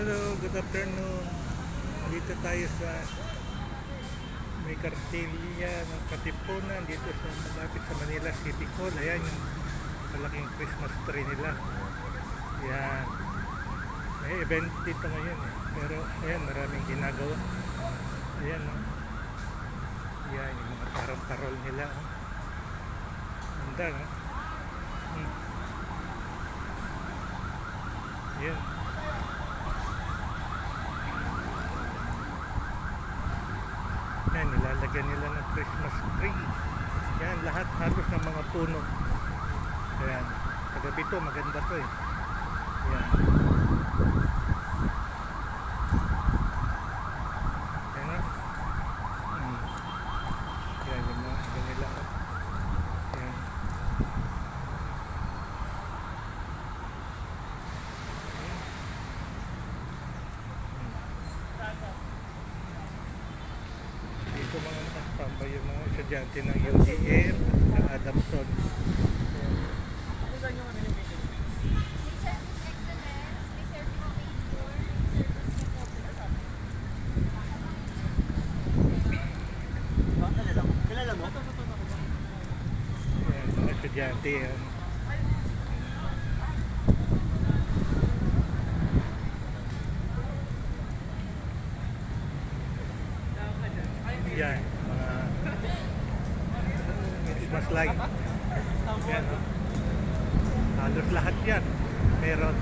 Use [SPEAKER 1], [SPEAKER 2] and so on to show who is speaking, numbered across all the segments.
[SPEAKER 1] Hello, good afternoon. Dito tayo sa may kartilya ng Katipunan dito sa malapit sa Manila City Hall. Ayan yung malaking Christmas tree nila. Yan. May event dito ngayon eh. Pero ayan, maraming ginagawa. Ayan oh. Yan, yung mga parol-parol nila. Oh. Ganda no? Hmm. Yan. Yan, nilalagyan nila ng Christmas tree. Yan, lahat halos ng mga puno. Yan. Kagabi to, maganda to eh. Yan. Yan na. Hmm. Yan, yung mga kanila. Yan. Dito nakastamba yung mga estudyante ng UDM, ng Adamson. Estudyante yan. Yan, Christmas light. Yan, oh. Halos lahat yan. Meron.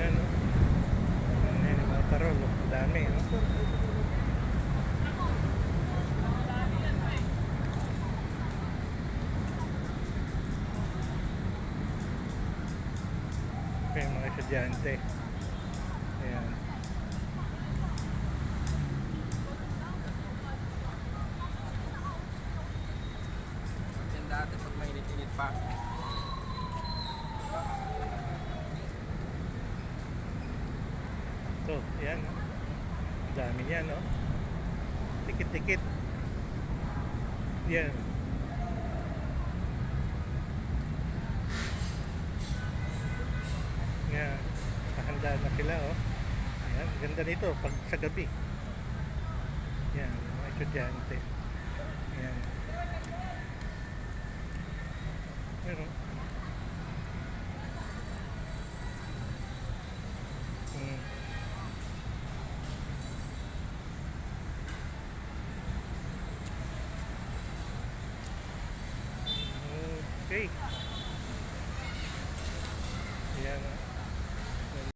[SPEAKER 1] Yan, oh. Yan, yung mga parol. oh. Dami, oh. Yan, mga estudyante. Ayan.
[SPEAKER 2] Mainit-init pa.
[SPEAKER 1] Ito, yan. Dami niyan, no? Tikit-tikit. Yan. Yan. Nakahanda na sila, oh. Yan, ganda nito pag sa gabi. Yan, mga estudyante. Yan. Okay.